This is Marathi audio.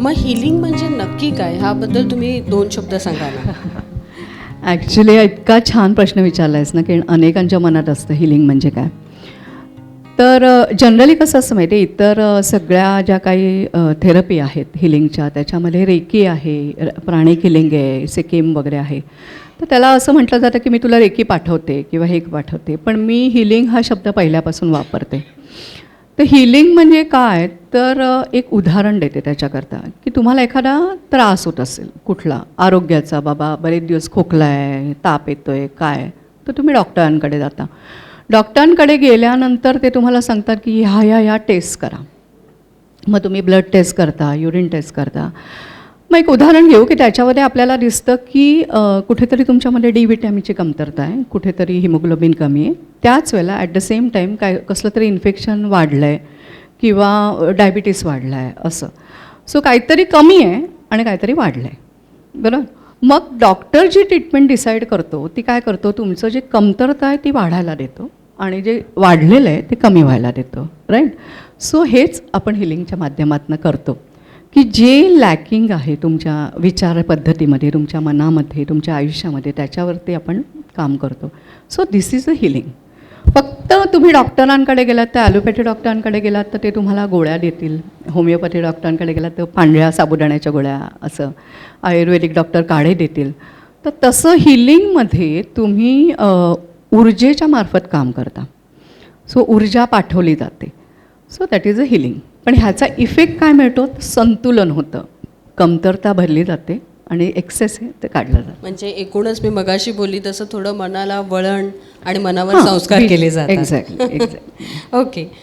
मग हिलिंग म्हणजे नक्की काय? ह्याबद्दल तुम्ही दोन शब्द सांगा ना. ॲक्च्युली इतका छान प्रश्न विचारला आहेस ना की अनेकांच्या मनात असतं हिलिंग म्हणजे काय? तर जनरली कसं असतं माहिती आहे इतर सगळ्या ज्या काही थेरपी आहेत हिलिंगच्या त्याच्यामध्ये रेकी आहे प्राणिक हिलिंग आहे सिक्कीम वगैरे आहे. तर त्याला असं म्हटलं जातं की मी तुला रेकी पाठवते किंवा हे पाठवते पण मी हिलिंग हा शब्द पहिल्यापासून वापरते. तर हिलिंग म्हणजे काय? तर एक उदाहरण देते त्याच्याकरता की तुम्हाला एखादा त्रास होत असेल कुठला आरोग्याचा बाबा बरेच दिवस खोकला आहे ताप येतो आहे काय? तर तुम्ही डॉक्टरांकडे जाता. डॉक्टरांकडे गेल्यानंतर ते तुम्हाला सांगतात की ह्या ह्या ह्या टेस्ट करा. मग तुम्ही ब्लड टेस्ट करता युरिन टेस्ट करता. मग एक उदाहरण घेऊ की त्याच्यामध्ये आपल्याला दिसतं की कुठेतरी तुमच्यामध्ये डी विटॅमिनची कमतरता आहे कुठेतरी हिमोग्लोबिन कमी आहे. त्याच वेळेला ॲट द सेम टाईम काय कसलं तरी इन्फेक्शन वाढलं आहे किंवा डायबिटीस वाढला आहे असं. सो काहीतरी कमी आहे आणि काहीतरी वाढलं आहे बरोबर? मग डॉक्टर जी ट्रीटमेंट डिसाईड करतो ती काय करतो? तुमचं जे कमतरता आहे ती वाढायला देतो आणि जे वाढलेलं आहे ते कमी व्हायला देतो. राईट सो हेच आपण हिलिंगच्या माध्यमातून करतो. की जे लॅकिंग आहे तुमच्या विचार पद्धतीमध्ये तुमच्या मनामध्ये तुमच्या आयुष्यामध्ये त्याच्यावरती आपण काम करतो. So this is a healing फक्त तुम्ही डॉक्टरांकडे गेलात तर ॲलोपॅथी डॉक्टरांकडे गेलात तर ते तुम्हाला गोळ्या देतील. होमिओपॅथी डॉक्टरांकडे गेलात तर पांढऱ्या साबुदाण्याच्या गोळ्या असं. आयुर्वेदिक डॉक्टर काढे देतील. तर तसं हिलिंगमध्ये तुम्ही ऊर्जेच्या मार्फत काम करता. सो ऊर्जा पाठवली जाते. So that is a healing. पण ह्याचा इफेक्ट काय मिळतो? संतुलन होतं. कमतरता भरली जाते आणि एक्सेस आहे ते काढलं जातं. म्हणजे एकूणच मी मगाशी बोलली तसं थोडं मनाला वळण आणि मनावर संस्कार केले जातात. Exactly okay